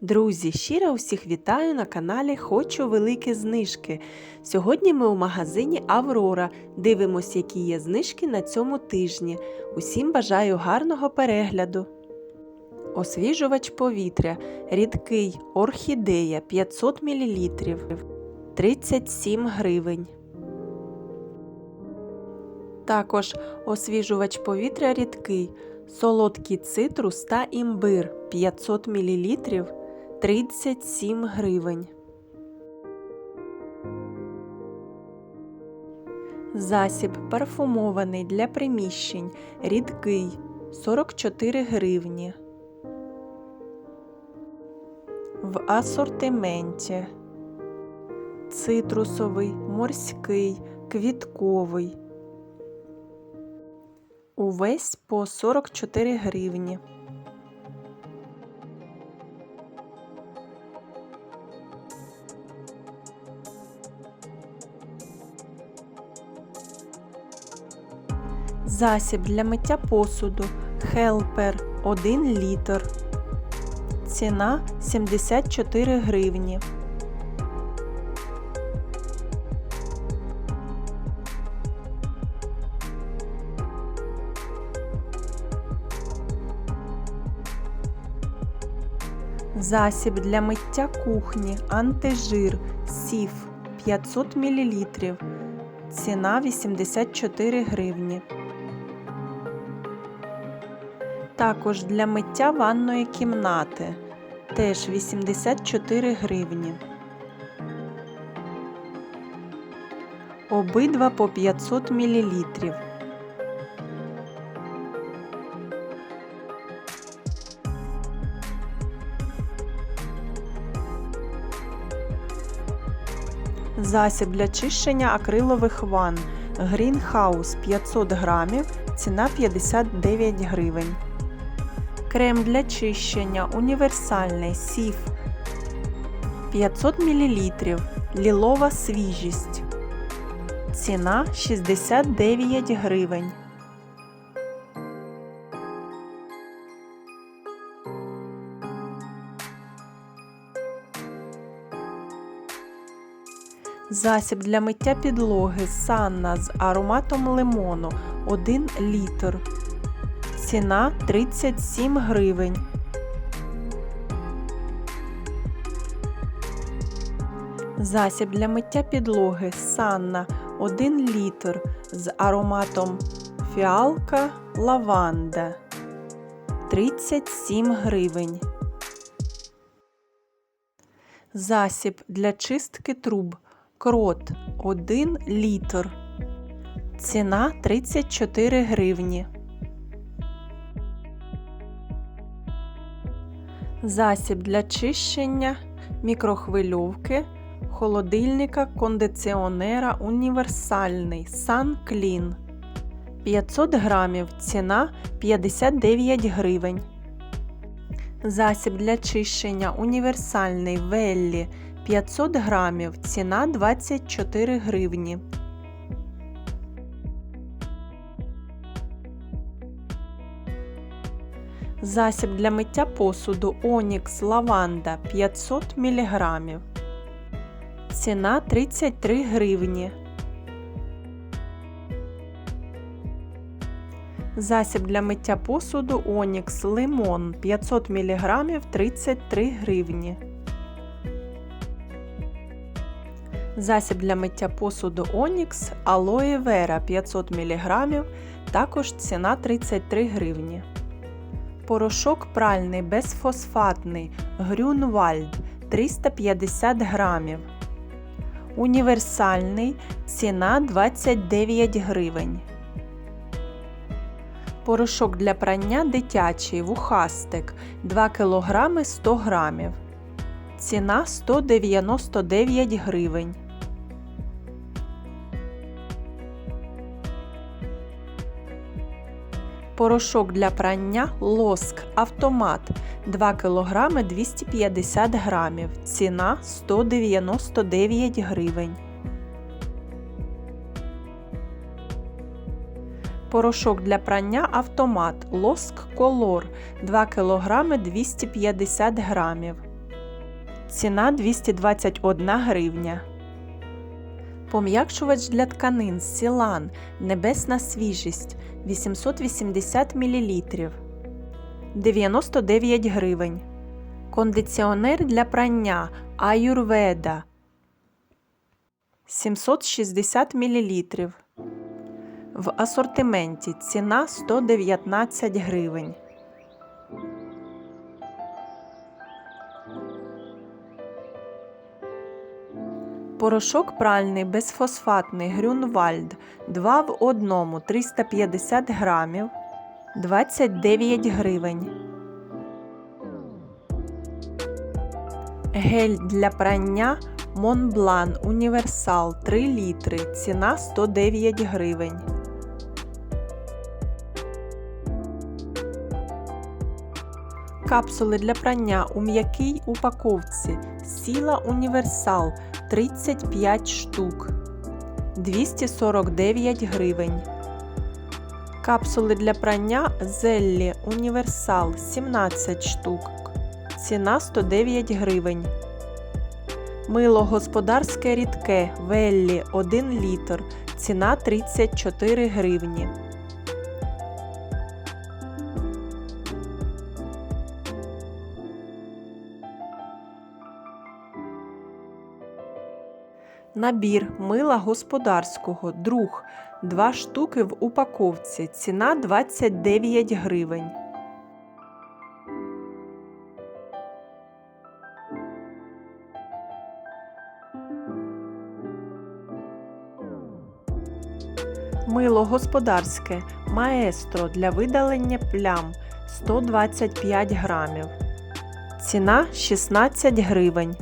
Друзі, щиро усіх вітаю на каналі Хочу великі знижки. Сьогодні ми у магазині Аврора дивимось, які є знижки на цьому тижні. Усім бажаю гарного перегляду. Освіжувач повітря. Рідкий орхідея 500 мл 37 гривень. Також освіжувач повітря рідкий. Солодкий цитрус та імбир 500 мл 37 гривень. Засіб парфумований для приміщень рідкий 44 гривні. В асортименті цитрусовий, морський, квітковий. Увесь по 44 гривні. Засіб для миття посуду Хелпер 1 літр. Ціна 74 гривні. Засіб для миття кухні антижир Сіф 500 мл. Ціна 84 гривні. Також для миття ванної кімнати теж 84 гривні. Обидва по 500 мл. Засіб для чищення акрилових ванн Greenhouse 500 грамів, ціна 59 гривень. Крем для чищення універсальний Сіф 500 мл. Лілова свіжість. Ціна 69 гривень. Засіб для миття підлоги Санна з ароматом лимону 1 літр. Ціна 37 гривень. Засіб для миття підлоги Санна 1 літр з ароматом фіалка лаванда 37 гривень. Засіб для чистки труб Крот 1 літр. Ціна 34 гривні. Засіб для чищення мікрохвильовки, холодильника, кондиціонера універсальний SunClean 500 грамів. Ціна 59 гривень. Засіб для чищення універсальний Веллі 500 грамів. Ціна 24 гривні. Засіб для миття посуду Онікс Лаванда 500 мг. Ціна 33 гривні. Засіб для миття посуду Онікс Лимон 500 мг 33 гривні. Засіб для миття посуду Онікс Алоє Вера 500 мг, також ціна 33 гривні. Порошок пральний безфосфатний Грюнвальд 350 грамів. Універсальний ціна 29 гривень. Порошок для прання дитячий вухастик 2 кг 100 грамів. Ціна 199 гривень. Порошок для прання лоск автомат 2 кг 250 грамів. Ціна 199 гривень. Порошок для прання автомат лоск колор 2 кг 250 грамів. Ціна 221 гривня. Пом'якшувач для тканин Сілан Небесна свіжість 880 мл 99 гривень. Кондиціонер для прання Аюрведа 760 мл. В асортименті ціна 119 гривень. Порошок пральний безфосфатний Грюнвальд 2 в 1 350 грамів 29 гривень. Гель для прання Монблан Універсал 3 літри. Ціна 109 гривень. Капсули для прання у м'якій упаковці Сіла Універсал 35 штук 249 гривень. Капсули для прання Зеллі Універсал 17 штук. Ціна 109 гривень. Мило господарське рідке Веллі 1 літр. Ціна 34 гривні. Набір мила господарського друг 2 штуки в упаковці. Ціна 29 гривень. Мило господарське Маестро для видалення плям 125 грамів. Ціна 16 гривень.